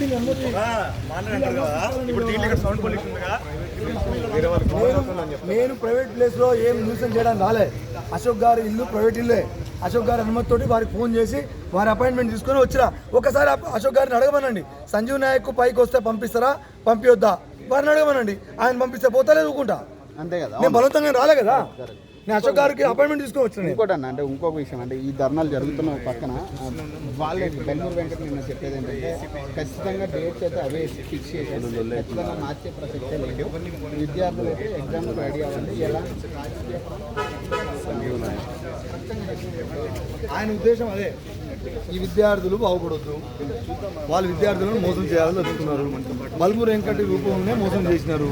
నేను నేను ప్రైవేట్ ప్లేస్లో ఏం న్యూసెన్స్ చేయడానికి రాలే. అశోక్ గారి ఇల్లు ప్రైవేట్ ఇల్లే. అశోక్ గారి అనుమతితోటి వారికి ఫోన్ చేసి వారి అపాయింట్మెంట్ తీసుకొని వచ్చిరా. ఒకసారి అశోక్ గారిని అడగమనండి. సంజీవ్ నాయక్ పైకి వస్తే పంపిస్తారా? పంపించొద్దా వారిని అడగమనండి. ఆయన పంపిస్తే పోతలేదు ఊకుంటా అంతే కదా. నేను బలవంతంగా రాలే కదా. నేను అశోక్ గారికి అపాయింట్మెంట్ నేను. ఇంకోటి అన్న అంటే ఇంకొక విషయం అంటే ఈ ధర్నాలు జరుగుతున్న పక్కన వాళ్ళే బెల్లూరు వెంకట నిన్న చెప్పేది ఏంటంటే ఖచ్చితంగా డేట్స్ అయితే అవే ఫిక్స్ చేసేది ఖచ్చితంగా మార్చే ప్రసక్తే లేదు. విద్యార్థులు అయితే ఎగ్జామ్ రెడీ అవ్వండి. ఎలా? ఆయన ఉద్దేశం అదే. ఈ విద్యార్థులు బాగుపడొద్దు. వాళ్ళ విద్యార్థులను మోసం చేయాలని చదువుతున్నారు బల్బూరు వెంకట రూపంలోనే మోసం చేసినారు.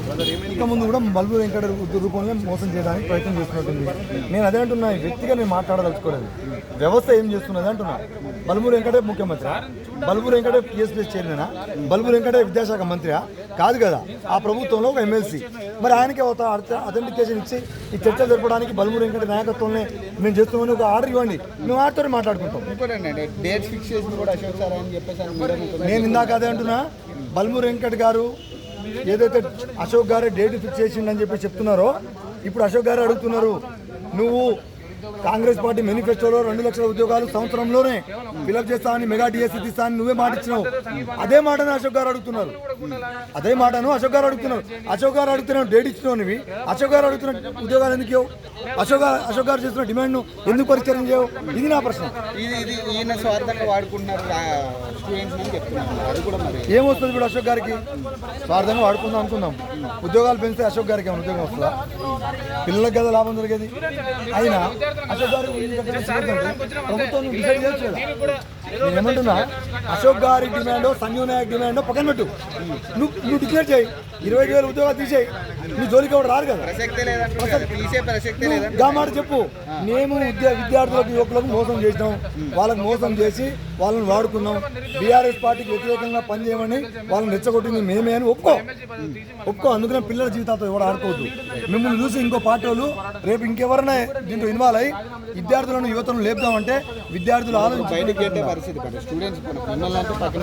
ఇక ముందు కూడా బల్బూరు వెంకట రూపంలో మోసం చేయడానికి ప్రయత్నం చేస్తున్నట్టుంది నేను అదే అంటున్నా వ్యక్తిగా నేను మాట్లాడదలుచుకోలేదు. వ్యవస్థ ఏం చేస్తున్నది అంటున్నా. బల్బూరు వెంకటే ముఖ్యమంత్రి. బల్బూరు వెంకటే పిఎస్పీఎస్ చైర్మనా? బల్బూరు వెంకటే విద్యాశాఖ మంత్రియా? కాదు కదా ఆ ప్రభుత్వంలో ఒక ఎమ్మెల్సీ మరి ఆయనకి ఒక అథెంటికేషన్ ఇచ్చి ఈ చర్చలు జరపడానికి బల్బూరు వెంకట నాయకత్వంలో మేము చేస్తామని ఒక ఆర్డర్ ఇవ్వండి. మేము ఆడితో మాట్లాడుకుంటాం. నేను ఇందాక అదే అంటున్నా బల్మూరు వెంకట్ గారు ఏదైతే అశోక్ గారు డేట్ ఫిక్స్ చేసిండని చెప్పి చెప్తున్నారో ఇప్పుడు అశోక్ గారు అడుగుతున్నారు నువ్వు కాంగ్రెస్ పార్టీ మేనిఫెస్టోలో రెండు లక్షల ఉద్యోగాలు సంవత్సరంలోనే ఫిలప్ చేస్తానని మెగా డిఎస్సీ తీస్తానని నువ్వే మాట ఇచ్చినావు. అదే మాటను అశోక్ గారు అడుగుతున్నారు. అదే మాటను అశోక్ గారు అడుగుతున్నారు. అశోక్ గారు అడుగుతున్నావు డేట్ ఇచ్చినావు నువ్వు. అశోక్ గారు అడుగుతున్న ఉద్యోగాలు ఎందుకు ఇవ్వవు? అశోక్ గారు అశోక్ గారు చేస్తున్న డిమాండ్ను ఎందుకు పరిష్కారం చేయవు? ఇది నా ప్రశ్న. అని ఏమొస్తుంది ఇప్పుడు అశోక్ గారికి? స్వార్థంగా వాడుకుందాం అనుకుందాం. ఉద్యోగాలు పెంచితే అశోక్ గారికి ఏమైనా ఉద్యోగం వస్తుందా? పిల్లలకు కదా లాభం జరిగేది అయినా ప్రభుత్వం డిసైడ్ చేయొచ్చు కదా నేను ఏమంటున్నా అశోక్ గారి డిమాండ్ సంజీవ్ నాయక్ డిమాండ్ పక్కన పెట్టు. నువ్వు నువ్వు డిక్లేర్ చేయి. ఇరవై ఐదు వేల ఉద్యోగాలు తీసేయి. నీ జోలికి ఎవరు రారు కదా. నువ్వు గా మాట చెప్పు. మేము విద్యా విద్యార్థులకు యువకులకు మోసం చేసినాం. వాళ్ళకి మోసం చేసి వాళ్ళని వాడుకున్నాం. బీఆర్ఎస్ పార్టీకి వ్యతిరేకంగా పనిచేయమని వాళ్ళని రెచ్చగొట్టింది మేమే అని ఒప్పుకో. ఒప్పుకో. అందుకనే పిల్లల జీవితాలతో ఎవరు ఆడుకోవద్దు. మిమ్మల్ని చూసి ఇంకో పార్టీ వాళ్ళు రేపు ఇంకెవరైనా దీంట్లో ఇన్వాల్వ్ అయ్యి విద్యార్థులను యువతను లేపుదామంటే విద్యార్థులు ఆలోచించి పరిస్థితి పడు స్టూడెంట్స్ మిమ్మల్ని అంటే పక్కన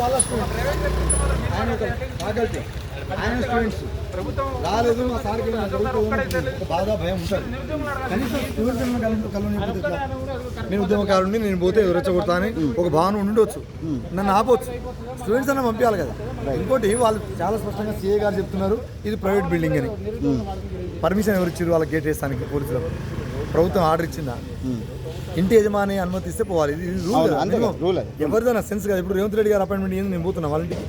వాళ్ళ స్టూడెంట్స్ ఆయన స్టూడెంట్స్ రాలేదు మా సార్కి బాధ భయం ఉంటుంది. కనీసం? నేను ఉద్యమకారుడిని నేను పోతే రెచ్చగొడతా అని ఒక భావన ఉండొచ్చు నన్ను ఆపొచ్చు. స్టూడెంట్స్ అన్న పంపించాలి కదా. ఇంకోటి వాళ్ళు చాలా స్పష్టంగా సిఏ గారు చెప్తున్నారు. ఇది ప్రైవేట్ బిల్డింగ్ అని. పర్మిషన్ ఎవరు ఇచ్చారు వాళ్ళకి గేట్ వేస్తానికి పోలీసులకు? ప్రభుత్వం ఆర్డర్ ఇచ్చిందా? ఇంటి యజమాని అనుమతిస్తే పోవాలి. ఇది రూల్. ఎవరిదైనా సెన్స్ కదా. ఇప్పుడు రేవంత్ రెడ్డి గారు అపాయింట్మెంట్ ఏంది? నేను పోతున్నా వాళ్ళ ఇంటికి.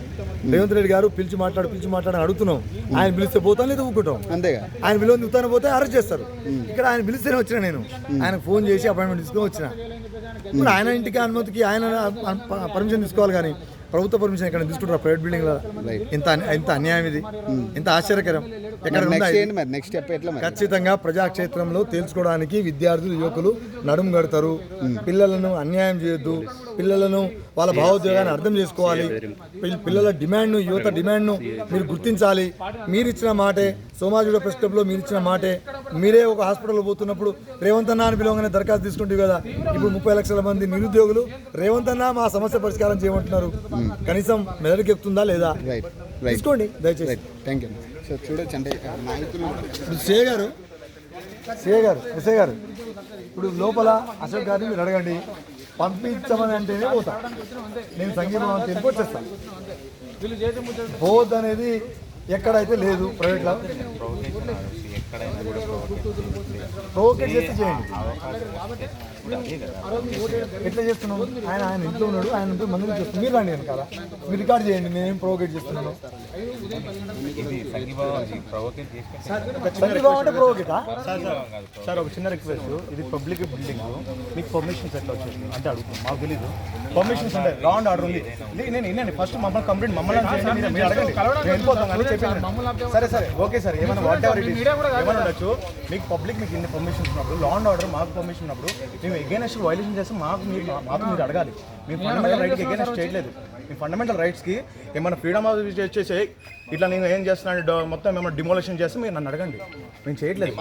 రేవంత్ రెడ్డి గారు పిలిచి మాట్లాడు పిలిచి మాట్లాడి అడుగుతున్నాం. ఆయన పిలిస్తే పోతాం లేదా ఊకుంటాం అంతేగా ఆయన పిలువని ఊతాను పోతే అరెస్ట్ చేస్తారు. ఇక్కడ ఆయన పిలిస్తేనే వచ్చిన నేను. ఆయన ఫోన్ చేసి అపాయింట్మెంట్ తీసుకొని వచ్చిన. ఇప్పుడు ఆయన ఇంటికి అనుమతికి ఆయన పర్మిషన్ తీసుకోవాలి కానీ ప్రభుత్వ పర్మిషన్ ఎక్కడ తీసుకుంటారు? ప్రైవేట్ బిల్డింగ్లో ఇంత ఇంత అన్యాయం ఇది. ఇంత ఆశ్చర్యకరం. ఎక్కడ నెక్స్ట్ ఖచ్చితంగా ప్రజాక్షేత్రంలో తేల్చుకోవడానికి విద్యార్థులు యువకులు నడుము కడతారు. పిల్లలను అన్యాయం చేయొద్దు. పిల్లలను వాళ్ళ భావోద్వేగాన్ని అర్థం చేసుకోవాలి. పిల్- పిల్లల డిమాండ్ను యువత డిమాండ్ను మీరు గుర్తించాలి. మీరు ఇచ్చిన మాటే సోమాజిగూడ ప్రెస్ క్లబ్లో మీరు ఇచ్చిన మాటే. మీరే ఒక హాస్పిటల్లో పోతున్నప్పుడు రేవంత్ అన్న అని పిలవగానే దరఖాస్తు తీసుకుంటారు కదా ఇప్పుడు ముప్పై లక్షల మంది నిరుద్యోగులు రేవంత్ అన్న మా సమస్య పరిష్కారం చేయమంటున్నారు. కనీసం మెదడుకి ఎక్కుతుందా లేదా? తీసుకోండి దయచేసి. థ్యాంక్ యూ చూడొచ్చు అంటే ఇప్పుడు సే గారు సే గారు ఎస్ఏ గారు. ఇప్పుడు లోపల అశోక్ గారిని మీరు అడగండి. పంపించమని అంటేనే పోతా. నేను సంగీతం తెలిపి వచ్చేస్తాను బోధ్ అనేది ఎక్కడైతే లేదు ప్రైవేట్లో చేస్తే చేయండి. ఎట్లా చేస్తున్నాం ఆయన ఆయన ఇంట్లో ఉన్నాడు ఆయన ఇంట్లో మందిని చేస్తున్నాం మీరు రండి వెనకాల. మీరు రికార్డ్ చేయండి నేను ప్రోకేట్ చేస్తున్నాను? అంటే ప్రోకేటా సార్ ఒక చిన్న రిక్వెస్ట్. ఇది పబ్లిక్ బిల్డింగ్. మీకు పర్మిషన్స్ ఎట్లా వచ్చేసింది అంటే అడుగుతున్నాం మాకు తెలీదు. పర్మిషన్స్ ఉంటాయి. లా అండ్ ఆర్డర్ ఉంది. నేను వినండి. ఫస్ట్ మమ్మల్ని కంప్లైంట్ మమ్మల్ని అడగండి. వెళ్ళిపోతాం సరే సరే ఓకే సార్. ఏమైనా వాట్ ఎవర్ ఇట్ ఏమైనా ఉండొచ్చు మీకు పబ్లిక్ మీకు ఇన్ని పర్మిషన్స్ ఉన్నప్పుడు లా అండ్ ఆర్డర్ మాకు పర్మిషన్ ఉన్నప్పుడు మేము ఎగైనెస్ట్ వైలేషన్ చేస్తే మాకు మీరు మా- మాకు మీరు అడగాలి. మేము ఫండమెంటల్ రైట్కి ఎగైనెస్ట్ చేయలేదు మీ ఫండమెంటల్ రైట్స్కి ఏమైనా ఫ్రీడమ్ ఆఫ్ చేసేసి ఇట్లా నేను ఏం చేస్తున్నాను మొత్తం ఏమైనా డిమోలేషన్ చేస్తే మీరు నన్ను అడగండి. మేము చేయట్లేదు.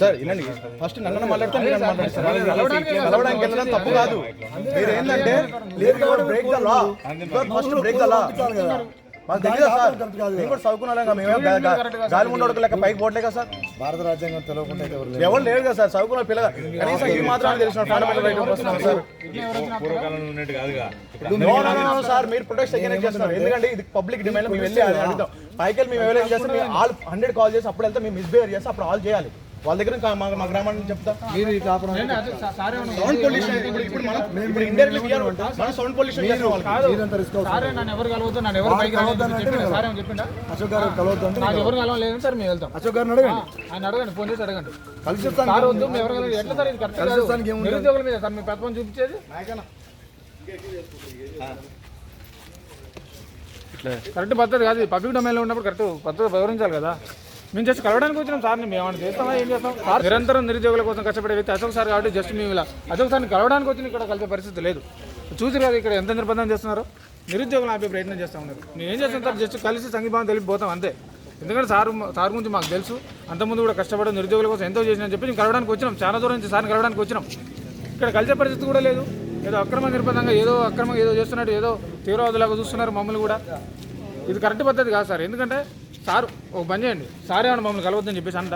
సార్ వినండి ఫస్ట్ నన్ను మాట్లాడితే మీరు కలవడానికి వెళ్ళడం తప్పు కాదు. మీరు ఏంటంటే break the law first break the law మాకు తెలియదు సార్? మేము కూడా చదువుకున్నాం గాలి ఉండడు లెక్క పైకి పోవట్లే కదా సార్? భారత రాజ్యాంగం తెలియకుండా ఎవరు లేరు. కదా సార్? చదువుకున్న పిల్లగా కనీసం ఈ మాత్రం తెలిసిన ఫండమెంటల్ రైట్ వస్తున్నాం సార్. మీరు ప్రొటెస్ట్ అగైన్ చేస్తున్నారు. ఎందుకంటే ఇది పబ్లిక్ డిమాండ్ మేము వెళ్ళి అడుగుతాం పైకి వెళ్ళి మేము ఎవరైనా చేస్తే మేము ఆల్ హండ్రెడ్ కాల్ చేసి అప్పుడు వెళ్తే మేము మిస్బిహేవ్ చేస్తే అప్పుడు ఆల్ చేయాలి. వాళ్ళ దగ్గర మా మా గ్రామాన్ని చెప్తా. మీరు సౌండ్ పొల్యూషన్ ఇప్పుడు ఇప్పుడు మనం ఇప్పుడు ఇండియా మనం సౌండ్ పొల్యూషన్ చేస్తున్నాం వాళ్ళకి. మీరంతా రిస్క్ అవుతుంది సారే నన్ను ఎవరు కలవద్దు నన్ను సార్ చెప్పిండా? అశోక్ గారు కలవద్దు అంటే నాకు ఎవరు కలవలేదు సార్ మేము వెళ్తాం. అశోక్ గారిని అడగండి. ఆయన అడగండి ఫోన్ చేసి అడగండి. కలిసి చెప్తాను సార్ వద్దు మేము ఎవరు ఎట్లా సార్ ఇది కరెక్ట్ కాదు? నిరుద్యోగుల మీద సార్ మీ పెద్ద చూపించేది? కరెక్ట్ పద్ధతి కాదు పబ్లిక్ డొమైన్లో ఉన్నప్పుడు కరెక్ట్ పద్ధతి వివరించాలి కదా. మేము జస్ట్ కలవడానికి వచ్చినాం సార్ మేము ఏమైనా చేస్తామా ఏం చేస్తాం సార్ నిరంతరం నిరుద్యోగుల కోసం కష్టపడే వ్యక్తి అశోక్ సార్ కాబట్టి జస్ట్ మేము ఇలా అశోక్ సార్ని కలవడానికి వచ్చిన ఇక్కడ కలిసే పరిస్థితి లేదు. చూసి కదా ఇక్కడ ఎంత నిర్బంధం చేస్తున్నారు? నిరుద్యోగులు ఆపే ప్రయత్నం చేస్తూ ఉన్నారు. మేము ఏం చేస్తాం సార్ జస్ట్ కలిసి సంఘీభావం తెలిపిపోతాం అంతే. ఎందుకంటే సార్ సార్ గురించి మాకు తెలుసు. అంతకుముందు కూడా కష్టపడి నిరుద్యోగుల కోసం ఎంతో చేసిన చెప్పి మేము కలవడానికి వచ్చినాం. చాలా దూరం నుంచి సార్ని కలవడానికి వచ్చినాం. ఇక్కడ కలిసే పరిస్థితి కూడా లేదు. ఏదో అక్రమ నిర్బంధంగా ఏదో అక్రమంగా ఏదో చేస్తున్నట్టు ఏదో తీవ్రవాదులాగా చూస్తున్నారు మమ్మల్ని కూడా. ఇది కరెక్ట్ పద్ధతి కాదు సార్. ఎందుకంటే సార్ ఒక పని చేయండి. సార్ ఏమన్నా మమ్మల్ని కలవద్దని చెప్పేసి అంట?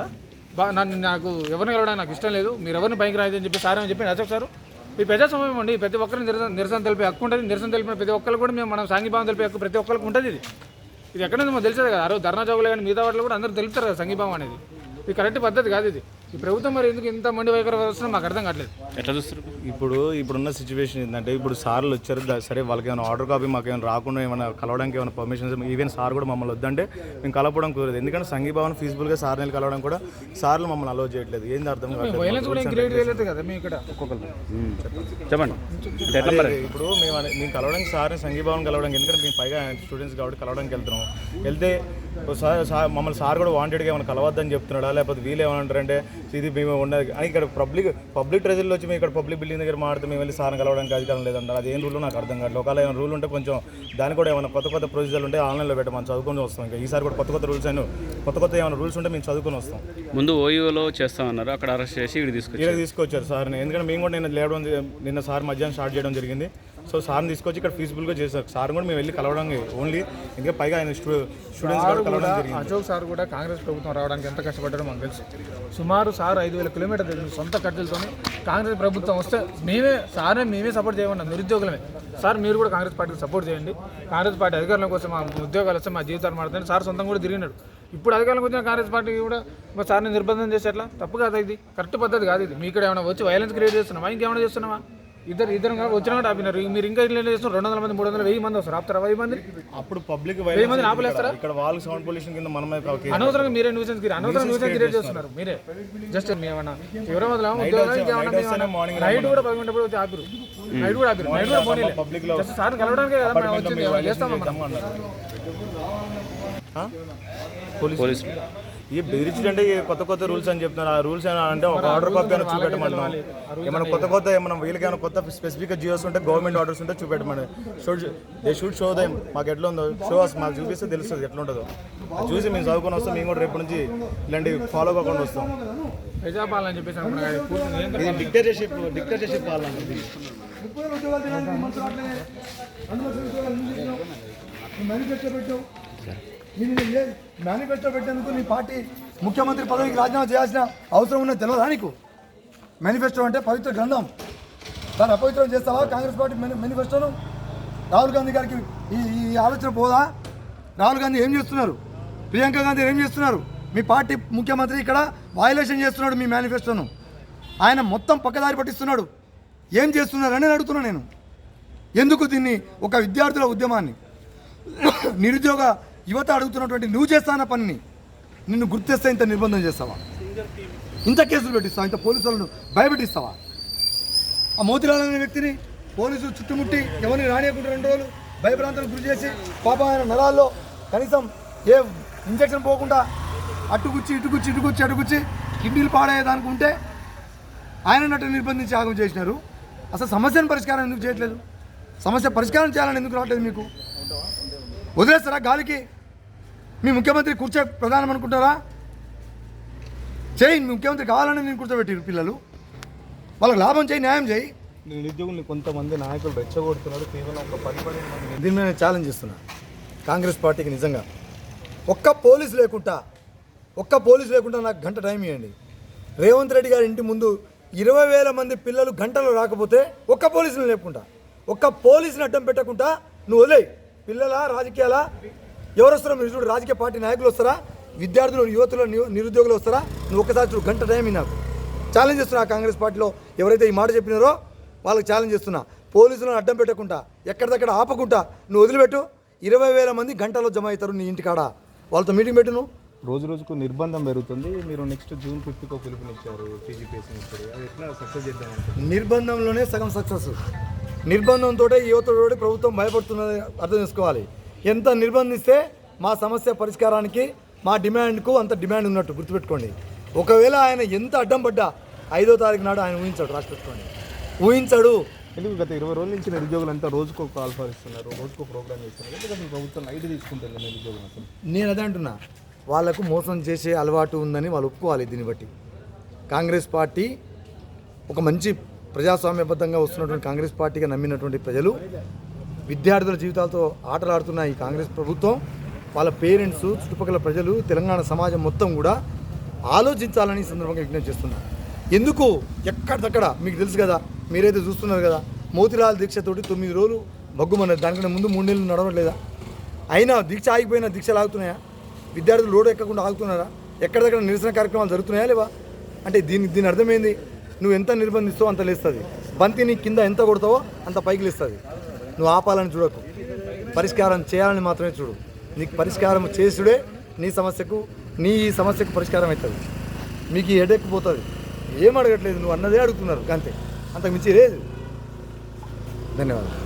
బా నన్ను నాకు ఎవరిని కలవడానికి నాకు ఇష్టం లేదు. మీరు ఎవరిని పైకి రాయదని చెప్పి సార్ అని చెప్పి అశోక్ సార్. ఈ ప్రజాస్వామ్యం అండి. ప్రతి ఒక్కరిని నిరసన నిరసన తెలిపే హక్కు ఉంటుంది. నిరసన తెలిపిన ప్రతి ఒక్కరు కూడా మేము మనం సాంఘీభావం తెలిపే హక్కు ప్రతి ఒక్కరికి ఉంటుంది ఇది. ఇది ఎక్కడ నుంచి తెలిసేది కదా. ఆ రోజు ధర్నా చౌకలు కానీ మిగతా వాటిలో కూడా అందరూ తెలుపుతారు కదా సంఘీభావం అనేది. ఇది కరెక్ట్ పద్ధతి కాదు ఇది. ఈ ప్రభుత్వం మరి ఎందుకు ఇంత మండి వైఖరి వస్తుందో మాకు అర్థం కావట్లేదు. ఎట్లా చూస్తారు ఇప్పుడు ఇప్పుడున్న సిచ్యువేషన్ ఏంటంటే ఇప్పుడు సార్లు వచ్చారు సరే వాళ్ళకి ఏమైనా ఆర్డర్ కాపీ మాకు ఏమైనా రాకుండా ఏమైనా కలవడానికి ఏమైనా పర్మిషన్స్ ఈవెన్ సార్ కూడా మమ్మల్ని వద్దంటే మేము కలపడం కుదరదు. ఎందుకంటే సంఘీభావన్ ఫీజిబుల్గా సార్ నెల కలవడం కూడా సార్లు మమ్మల్ని అలో చేయట్లేదు. ఏంది అర్థం చెప్పండి. ఇప్పుడు మేము మేము కలవడానికి సార్ని సంఘీభావం కలవడానికి ఎందుకంటే మేము పైగా స్టూడెంట్స్ కాబట్టి కలవడానికి వెళ్తున్నాం వెళ్తే మమ్మల్ని సార్ కూడా వాంటెడ్గా ఏమైనా కలవద్దని చెప్తున్నాడా? లేకపోతే వీళ్ళు ఏమంటారంటే ఇది మేము ఉన్నది అని ఇక్కడ పబ్లిక్ పబ్లిక్ ట్రెజర్లో వచ్చి మేము ఇక్కడ పబ్లిక్ బిల్డింగ్ దగ్గర మాడితే మేము వెళ్ళి సార్ని కలవడానికి అధికారం లేదంటారు. అది ఏం రూల్ నాకు అర్థం కాదు. ఒకవేళ ఏమైనా రూల్ ఉంటే కొంచెం దానికి కూడా ఏమైనా కొత్త కొత్త ప్రొసీజర్లు ఉంటే ఆన్లైన్లో పెట్టమని చదువుకొని వస్తాం ఇంకా. ఈసారి కూడా కొత్త కొత్త రూల్స్ అయినా కొత్త కొత్త ఏమైనా రూల్స్ ఉంటే మేము చదువుకొని వస్తాం. ముందు ఓయూలో చేస్తామన్నారు అక్కడ అరెస్ట్ చేసి ఇక్కడ తీసుకొచ్చి ఇక్కడ తీసుకొచ్చారు సార్ని. ఎందుకంటే మేము కూడా నిన్న లేవడం నిన్న సార్ మధ్యాహ్నం స్టార్ట్ చేయడం జరిగింది. సో సార్ని తీసుకొచ్చి ఇక్కడ ఫీజిబుల్గా చేశారు. సార్ కూడా మేము వెళ్ళి కలవడం ఓన్లీ ఇంకా పైగా ఆయన స్టూ స్టూడెంట్స్ కూడా అశోక్ సార్ కూడా కాంగ్రెస్ ప్రభుత్వం రావడానికి ఎంత కష్టపడ్డారో మాకు తెలుసు. సుమారు సార్ ఐదు వేల కిలోమీటర్ తిరిగి సొంత ఖర్చులతో కాంగ్రెస్ ప్రభుత్వం వస్తే మేమే సారే మేమే సపోర్ట్ చేయమన్నాం నిరుద్యోగులమే. సార్ మీరు కూడా కాంగ్రెస్ పార్టీకి సపోర్ట్ చేయండి. కాంగ్రెస్ పార్టీ అధికారంలోకి వస్తే మా ఉద్యోగాలు వస్తే మా జీవితాలు మారుతాయని సార్ సొంతంగా కూడా తిరిగినాడు. ఇప్పుడు అధికారంలోకి వచ్చిన కాంగ్రెస్ పార్టీ కూడా మా సార్ని నిర్బంధం చేసి ఎట్లా తప్పు కాదు ఇది? కరెక్ట్ పద్ధతి కాదు ఇది. మీ ఇక్కడ ఏమైనా వచ్చి వైలెన్స్ క్రియేట్ చేస్తున్నామా ఇంకేమైనా చేస్తున్నామా ఇద్దరు ఇద్దరు వచ్చినా కూడా ఆపినారు. మీరు ఇంకా ఇట్లా చేస్తున్నారు? రెండు వందల మంది మూడు వందల వెయ్యి మంది వస్తారు. ఆపుతారా వెయ్యి మంది? అప్పుడు పబ్లిక్ వెయ్యి మందిని ఆపలేస్తారా? ఇక్కడ వాళ్ళకి సౌండ్ పొల్యూషన్ కింద మనమే అనవసరంగా మీరే న్యూసెన్స్ క్రియేట్ అనవసరంగా న్యూసెన్స్ క్రియేట్ చేస్తున్నారు. మీరే. జస్ట్ మేమన్నా ఏమన్నా మార్నింగ్ నైట్ కూడా పదకొండప్పుడు వచ్చి ఆపిరు. నైట్ కూడా ఆపిరు. నైట్ కూడా పోనీ పబ్లిక్లో జస్ట్ సార్ కలవడానికే కదా మేము వచ్చింది చేస్తామా? మనం పోలీసులు ఈ బెదిరించడం అంటే ఈ కొత్త కొత్త రూల్స్ అని చెప్తున్నారు. ఆ రూల్స్ అంటే ఒక ఆర్డర్ కాపీ అయినా చూపెట్టమన్నాం ఏమైనా కొత్త కొత్త ఏమైనా వీళ్ళకి ఏమైనా కొత్త స్పెసిఫిక్ జియోస్ ఉంటే గవర్నమెంట్ ఆర్డర్స్ ఉంటే చూపెట్టమని should they should show them మాకు ఎట్లా ఉందో? షో అస్ మాకు చూపిస్తే తెలుస్తుంది ఎట్లా ఉంటుందో చూసి మేము చదువుకొని వస్తాం. మేము కూడా రేపు నుంచి ఇలాంటి ఫాలో కాకుండా వస్తాం. ప్రజాపాలన అని చెప్పేసి ఇది డిక్టేటర్షిప్ డిక్టేటర్షిప్ పాలన ఉద్యోగాలు నేను మేనిఫెస్టో పెట్టేందుకు నీ పార్టీ ముఖ్యమంత్రి పదవికి రాజీనామా చేయాల్సిన అవసరం ఉన్నది తెలియదా నీకు? మేనిఫెస్టో అంటే పవిత్ర గ్రంథం. దాన్ని అపవిత్రం చేస్తావా? కాంగ్రెస్ పార్టీ మేని మేనిఫెస్టోను రాహుల్ గాంధీ గారికి ఈ ఈ ఆలోచన పోదా? రాహుల్ గాంధీ ఏం చేస్తున్నారు? ప్రియాంక గాంధీ ఏం చేస్తున్నారు? మీ పార్టీ ముఖ్యమంత్రి ఇక్కడ వయలేషన్ చేస్తున్నాడు మీ మేనిఫెస్టోను ఆయన మొత్తం పక్కదారి పట్టిస్తున్నాడు. ఏం చేస్తున్నారని అడుగుతున్నా నేను. ఎందుకు దీన్ని ఒక విద్యార్థుల ఉద్యమాన్ని? నిరుద్యోగ యువత అడుగుతున్నటువంటి నువ్వు చేస్తాన పనిని నిన్ను గుర్తిస్తే ఇంత నిర్బంధం చేస్తావా? ఇంత కేసులు పెట్టిస్తావా? ఇంత పోలీసులను భయపెట్టిస్తావా? ఆ మోతిలాల్ అనే వ్యక్తిని పోలీసులు చుట్టుముట్టి ఎవరిని రానియకుండా రెండు రోజులు భయభ్రాంతులకు గురి చేసి పాపమైన ఆయన నరాల్లో కనీసం ఏ ఇంజక్షన్ పోకుండా అట్టుకుచ్చి ఇటుకుచ్చి ఇటుకుచ్చి అటుకుచ్చి కిడ్నీలు పాడేదానికి ఉంటే ఆయన నటు నిర్బంధించి ఆగం చేసినారు. అసలు సమస్యను పరిష్కారం ఎందుకు చేయట్లేదు? సమస్య పరిష్కారం చేయాలని ఎందుకు రావట్లేదు మీకు? వదిలేస్తారా? గాలికి మీ ముఖ్యమంత్రి కూర్చో ప్రధానం అనుకుంటారా? చేయి మీ ముఖ్యమంత్రి కావాలని నేను కూర్చోబెట్టి పిల్లలు. వాళ్ళకి లాభం చేయి న్యాయం చేయి. నిరుద్యోగుల్ని కొంతమంది నాయకులు రెచ్చగొడుతున్నారు. కేవలం ఒక పది పదిహేను మంది దీని మీద ఛాలెంజ్ చేస్తున్నా. కాంగ్రెస్ పార్టీకి నిజంగా. ఒక్క పోలీస్ లేకుండా ఒక్క పోలీస్ లేకుండా నాకు గంట టైం ఇవ్వండి రేవంత్ రెడ్డి గారి ఇంటి ముందు ఇరవై వేల మంది పిల్లలు గంటలు రాకపోతే ఒక్క పోలీసుని లేకుండా ఒక్క పోలీసుని అడ్డం పెట్టకుండా నువ్వు వదిలేయి. పిల్లల రాజకీయాల? ఎవరు వస్తారో మీరు చూడు రాజకీయ పార్టీ నాయకులు వస్తారా? విద్యార్థులు యువతులు నిరుద్యోగులు వస్తారా? నువ్వు ఒక్కసారి చూడు గంట టైం నాకు. ఛాలెంజ్ చేస్తున్నా కాంగ్రెస్ పార్టీలో ఎవరైతే ఈ మాట చెప్పినారో వాళ్ళకి ఛాలెంజ్ చేస్తున్నా. పోలీసులను అడ్డం పెట్టకుండా ఎక్కడిదక్కడ ఆపకుండా నువ్వు వదిలిపెట్టు. ఇరవై వేల మంది గంటలో జమ అవుతారు నీ ఇంటికాడ. వాళ్ళతో మీటింగ్ పెట్టు నువ్వు. రోజు రోజుకు నిర్బంధం పెరుగుతుంది. మీరు నెక్స్ట్ జూన్ ఫిఫ్త్కి పిలుపునిచ్చారు నిర్బంధంలోనే సగం సక్సెస్ నిర్బంధంతో యువతతోటి ప్రభుత్వం భయపడుతున్నది అర్థం చేసుకోవాలి. ఎంత నిర్బంధిస్తే మా సమస్య పరిష్కారానికి మా డిమాండ్కు అంత డిమాండ్ ఉన్నట్టు గుర్తుపెట్టుకోండి. ఒకవేళ ఆయన ఎంత అడ్డం పడ్డా ఐదో తారీఖు నాడు ఆయన ఊహించాడు రాసి పెట్టుకోండి. ఊహించాడు. ఎందుకు గత ఇరవై రోజుల నుంచి నిరుద్యోగులంతా రోజుకు ఒక ఆల్ఫా ఇస్తున్నారు రోజుకు ఒక ప్రోగ్రామ్ ఇస్తున్నారు ఎందుకంటే ప్రభుత్వం లైట్ తీసుకుంటుంది నిరుద్యోగులు అసలు. నేను అదే అంటున్నా. వాళ్ళకు మోసం చేసే అలవాటు ఉందని వాళ్ళు ఒప్పుకోవాలి దీన్ని బట్టి. కాంగ్రెస్ పార్టీ ఒక మంచి ప్రజాస్వామ్యబద్ధంగా వస్తున్నటువంటి కాంగ్రెస్ పార్టీగా నమ్మినటువంటి ప్రజలు విద్యార్థుల జీవితాలతో ఆటలాడుతున్న ఈ కాంగ్రెస్ ప్రభుత్వం వాళ్ళ పేరెంట్స్ చుట్టుపక్కల ప్రజలు తెలంగాణ సమాజం మొత్తం కూడా ఆలోచించాలని సందర్భంగా విజ్ఞప్తి చేస్తున్నా. ఎందుకు? ఎక్కడిదక్కడ? మీకు తెలుసు కదా మీరైతే చూస్తున్నారు కదా మోతిలాల్ దీక్షతోటి తొమ్మిది రోజులు మగ్గుమన్నారు దానికంటే ముందు మూడు నెలలు నడవట్లేదా? అయినా దీక్ష ఆగిపోయినా దీక్షలు ఆగుతున్నాయా? విద్యార్థులు రోడ్డు ఎక్కకుండా ఆగుతున్నారా? ఎక్కడిదక్కడ నిరసన కార్యక్రమాలు జరుగుతున్నాయా లేవా? అంటే దీని దీని అర్థమైంది నువ్వు ఎంత నిర్బంధిస్తావో అంత లేస్తుంది. బంతిని కింద ఎంత కొడతావో అంత పైకి లేస్తుంది. నువ్వు ఆపాలని చూడకు. పరిష్కారం చేయాలని మాత్రమే చూడు. నీకు పరిష్కారం చేసుడే నీ సమస్యకు నీ ఈ సమస్యకు పరిష్కారం అవుతుంది. మీకు ఈ హెడేక్ పోతుంది. ఏం అడగట్లేదు నువ్వు అన్నదే అడుగుతున్నారు అంతే. అంతకు మించి లేదు. ధన్యవాదాలు.